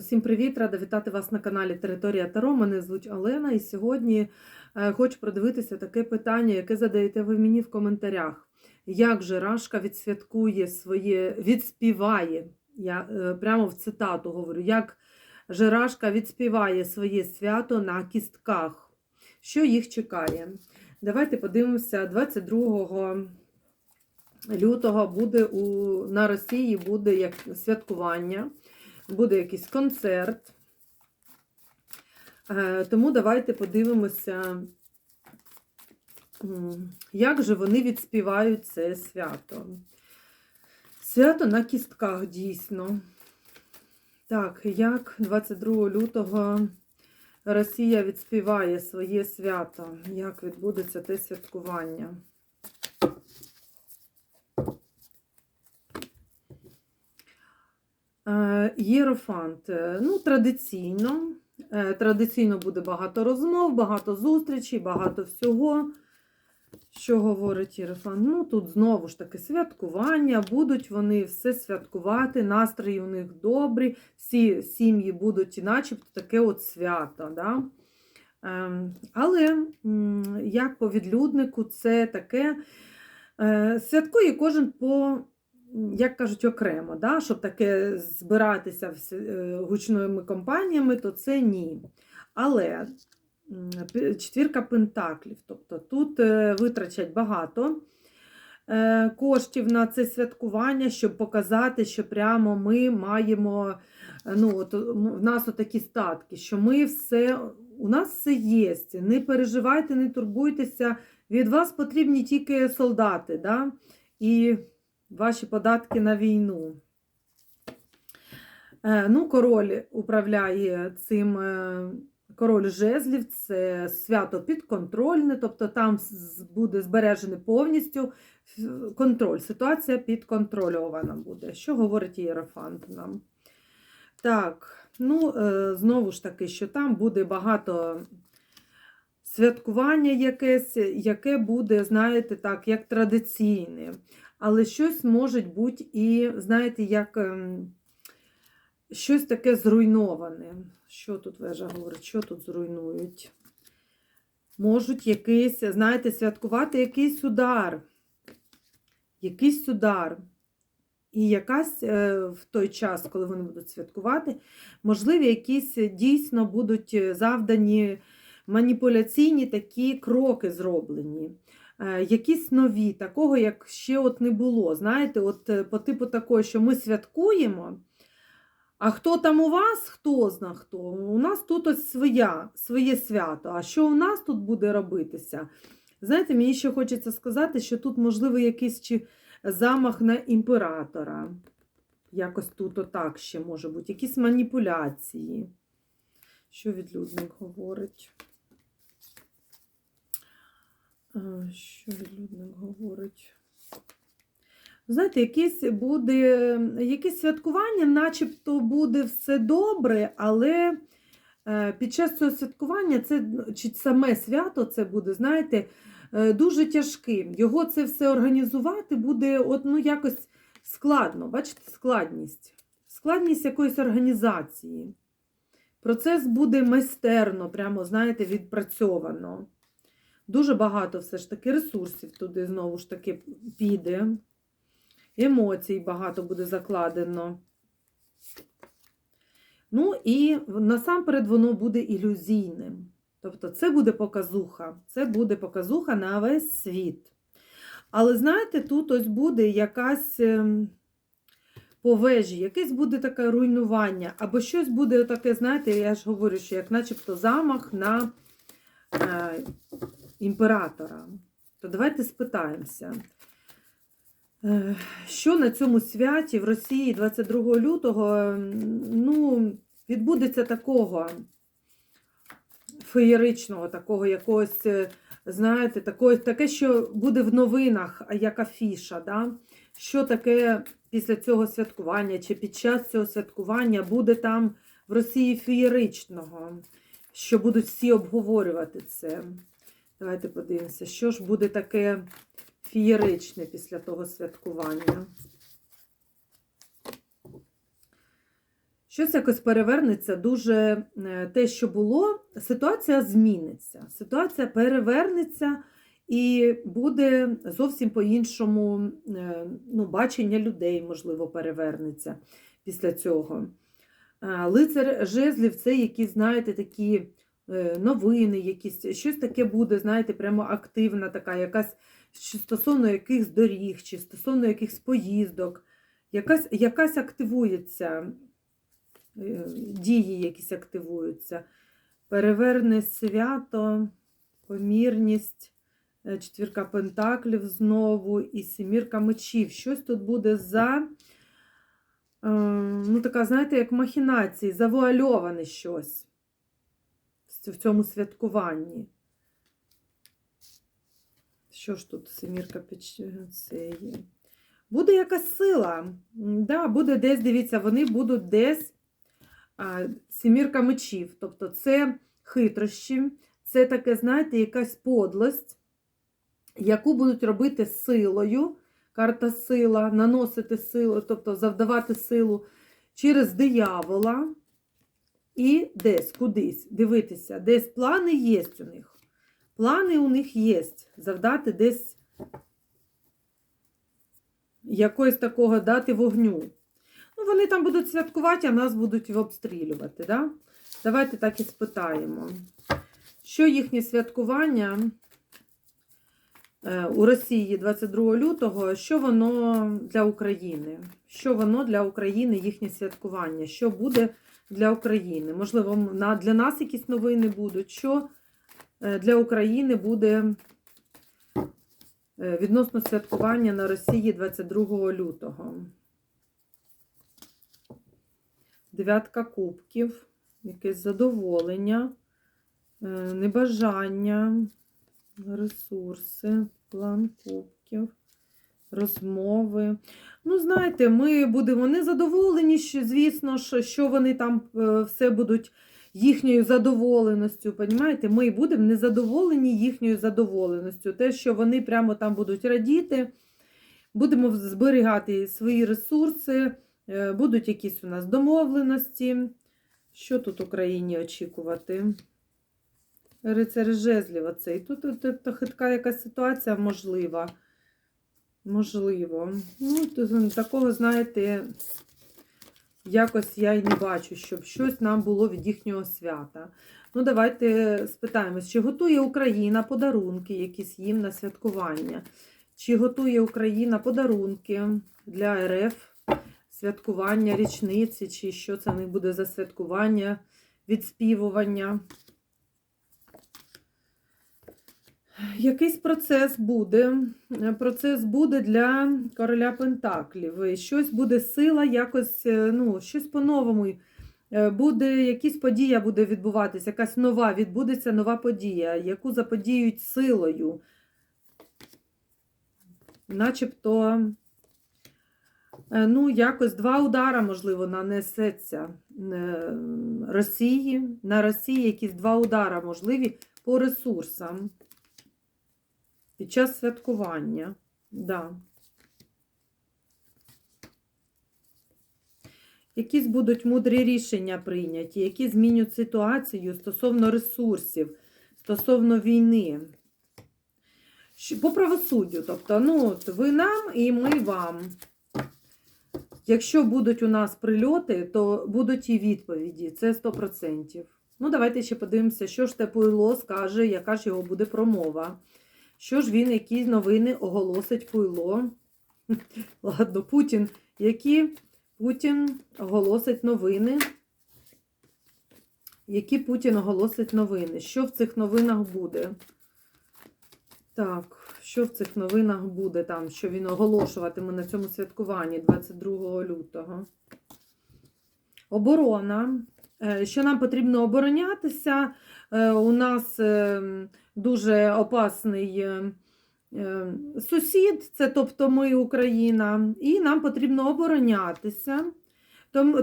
Усім привіт! Рада вітати вас на каналі Територія Таро. Мене звуть Олена, і сьогодні е, хочу продивитися таке питання, яке задаєте ви мені в коментарях. Як же Рашка відсвяткує своє, відспіває, я е, прямо в цитату говорю, як же Рашка відспіває своє свято на кістках? Що їх чекає? Давайте подивимося 22 лютого буде у, на Росії буде як святкування буде якийсь концерт. Е, Тому давайте подивимося, як же вони відспівають це свято. Свято на кістках дійсно. Так, як 22 лютого Росія відспіває своє свято? Як відбудеться те святкування? Єрофант. Е, Ну, традиційно. Е, Традиційно буде багато розмов, багато зустрічей, багато всього. Що говорить Єрофант? Ну, тут знову ж таки святкування, будуть вони все святкувати, настрої у них добрі, всі сім'ї будуть начебто таке от свято. Да? Ем, Але, як по відлюднику, це таке е, святкує кожен по як кажуть, окремо, да? щоб таке збиратися е, гучними компаніями, то це ні. Але четвірка пентаклів, тобто тут е, витрачать багато е, коштів на це святкування, щоб показати, що прямо ми маємо, ну, от, в нас такі статки, що ми все, у нас все є. Не переживайте, не турбуйтеся, від вас потрібні тільки солдати. Да? І ваші податки на війну. Е, Ну, король управляє цим е, король жезлів, це свято підконтрольне, тобто там буде збережений повністю контроль. Ситуація підконтрольована буде. Що говорить Єрофант нам? Так, ну, е, знову ж таки, що там буде багато святкування якесь, яке буде, знаєте, так, як традиційне. Але щось може бути і, знаєте, як ем, щось таке зруйноване. Що тут вежа говорить? Що тут зруйнують? Можуть якийсь, знаєте, святкувати якийсь удар. Якийсь удар. І якась е, в той час, коли вони будуть святкувати, можливі, якісь дійсно будуть завдані маніпуляційні такі кроки зроблені е, якісь нові, такого, як ще от не було. Знаєте, от е, по типу такого, що ми святкуємо. А хто там у вас, хто зна хто? У нас тут ось своя, своє свято. А що у нас тут буде робитися? Знаєте, мені ще хочеться сказати, що тут, можливо, якийсь чи замах на імператора. Якось тут отак ще може бути, якісь маніпуляції. Що відлюдник говорить? Що відлюдник говорить? Знаєте, якесь буде якесь святкування, начебто буде все добре, але е, під час цього святкування це чи саме свято це буде, знаєте, е, дуже тяжким. Його це все організувати буде от, ну, якось складно. Бачите, складність. Складність якоїсь організації. Процес буде майстерно, прямо, знаєте, відпрацьовано. Дуже багато все ж таки ресурсів туди знову ж таки піде. Емоцій багато буде закладено. Ну і насамперед воно буде ілюзійним. Тобто це буде показуха. Це буде показуха на весь світ. Але знаєте, тут ось буде якась ем, по вежі, якесь буде таке руйнування, або щось буде таке, знаєте, я ж говорю, що як начебто замах на е, імператора. То давайте спитаємося, е, що на цьому святі в Росії 22 лютого ну, відбудеться такого феєричного, такого якогось, е, знаєте, такого, таке, що буде в новинах, як афіша. Да? Що таке після цього святкування, чи під час цього святкування буде там в Росії феєричного, що будуть всі обговорювати це. Давайте подивимося, що ж буде таке фієричне після того святкування. Щось якось перевернеться дуже е, те, що було, ситуація зміниться. Ситуація перевернеться і буде зовсім по-іншому е, ну, бачення людей, можливо, перевернеться після цього. Е, Лицар жезлів це якісь, знаєте, такі новини, якісь, щось таке буде, знаєте, прямо активна така, якась стосовно якихось доріг, чи стосовно якихось поїздок, якась, якась активується, е, дії якісь активуються. Переверне свято, помірність, е, четвірка пентаклів знову і сімірка мечів. Щось тут буде за, е, ну така, знаєте, як махінації, завуальоване щось в цьому святкуванні. Що ж тут семірка це? Буде якась сила. Да, буде десь, дивіться, вони будуть десь а, семірка мечів. Тобто це хитрощі, це таке, знаєте, якась подлость, яку будуть робити силою. Карта сила, наносити силу, тобто завдавати силу через диявола і десь кудись. Дивитися, десь плани є у них. Плани у них є завдати десь якогось такого дати вогню. Ну, вони там будуть святкувати, а нас будуть обстрілювати. Да? Давайте так і спитаємо. Що їхнє святкування е, у Росії 22 лютого, що воно для України? Що воно для України, їхнє святкування? Що буде для України? Можливо, для нас якісь новини будуть. Що е, для України буде е, відносно святкування на Росії 22 лютого? Дев'ятка кубків, якесь задоволення, е, небажання, ресурси, план кубків, розмови. Ну, знаєте, ми будемо незадоволені, звісно, що, що вони там е, все будуть їхньою задоволеністю. Понімаєте? Ми будемо незадоволені їхньою задоволеністю. Те, що вони прямо там будуть радіти, будемо зберігати свої ресурси. Е, Будуть якісь у нас домовленості. Що тут Україні очікувати? Рицар жезлів оцей. Тут, тут, тут хитка якась ситуація можлива. Можливо. Ну, такого, знаєте, якось я й не бачу, щоб щось нам було від їхнього свята. Ну, давайте спитаємось, чи готує Україна подарунки якісь їм на святкування? Чи готує Україна подарунки для РФ? святкування річниці, чи що це не буде за святкування, відспівування. Якийсь процес буде. Процес буде для короля Пентаклів. Щось буде сила, якось, е, ну, щось по-новому. Е, Буде якась подія буде відбуватися, якась нова, відбудеться нова подія, яку заподіють силою. Начебто Е, Ну, якось два удара, можливо, нанесеться Росії. На Росії якісь два удара можливі по ресурсам під час святкування. Да. Якісь будуть мудрі рішення прийняті, які змінюють ситуацію стосовно ресурсів, стосовно війни. По правосуддю, тобто, ну, ви нам і ми вам. Якщо будуть у нас прильоти, то будуть і відповіді. Це 100%. Ну, давайте ще подивимося, що ж те Пуйло скаже, яка ж його буде промова. Що ж він, які новини оголосить Пуйло? Ладно, Путін. Які Путін оголосить новини? Які Путін оголосить новини? Що в цих новинах буде? Так, що в цих новинах буде там, що він оголошуватиме на цьому святкуванні 22 лютого? Оборона. Е, Що нам потрібно оборонятися? Е, У нас е, дуже опасний е, сусід, це тобто ми, Україна, і нам потрібно оборонятися.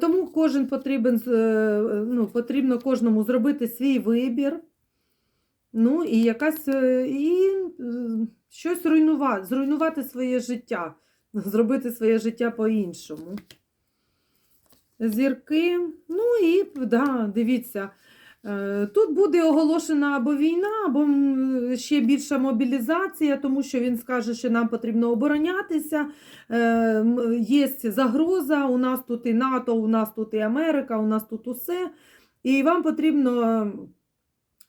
Тому, кожен потрібен, ну, потрібно кожному зробити свій вибір. Ну, і якась і щось руйнувати, зруйнувати своє життя, зробити своє життя по-іншому. Зірки. Ну і да, дивіться. е, Тут буде оголошена або війна, або ще більша мобілізація, тому що він скаже, що нам потрібно оборонятися. Е, Є загроза, у нас тут і НАТО, у нас тут і Америка, у нас тут усе. І вам потрібно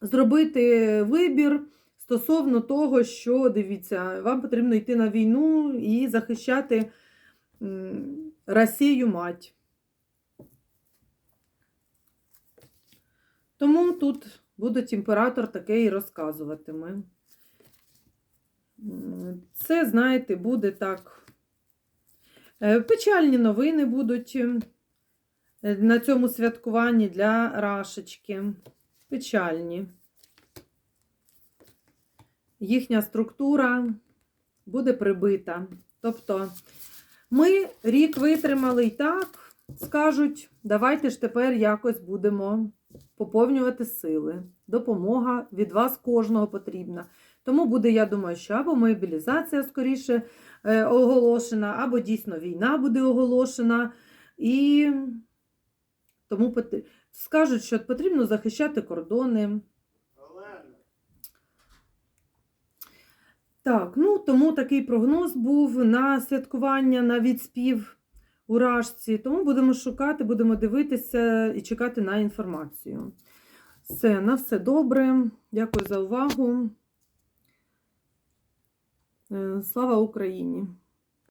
зробити вибір стосовно того, що дивіться, вам потрібно йти на війну і захищати Росію мать. Тому тут будуть імператор таке і розказуватиме. Це, знаєте, буде так. е, Печальні новини будуть е, на цьому святкуванні для Рашечки. Печальні. Їхня структура буде прибита. Тобто ми рік витримали і так, скажуть, давайте ж тепер якось будемо поповнювати сили. Допомога від вас кожного потрібна. Тому буде, я думаю, що або мобілізація скоріше е, оголошена, або дійсно війна буде оголошена. І тому пот- скажуть, що потрібно захищати кордони. Так, ну тому такий прогноз був на святкування, на відспів у Рашці. Тому будемо шукати, будемо дивитися і чекати на інформацію. Все, на все добре. Дякую за увагу. Е, Слава Україні!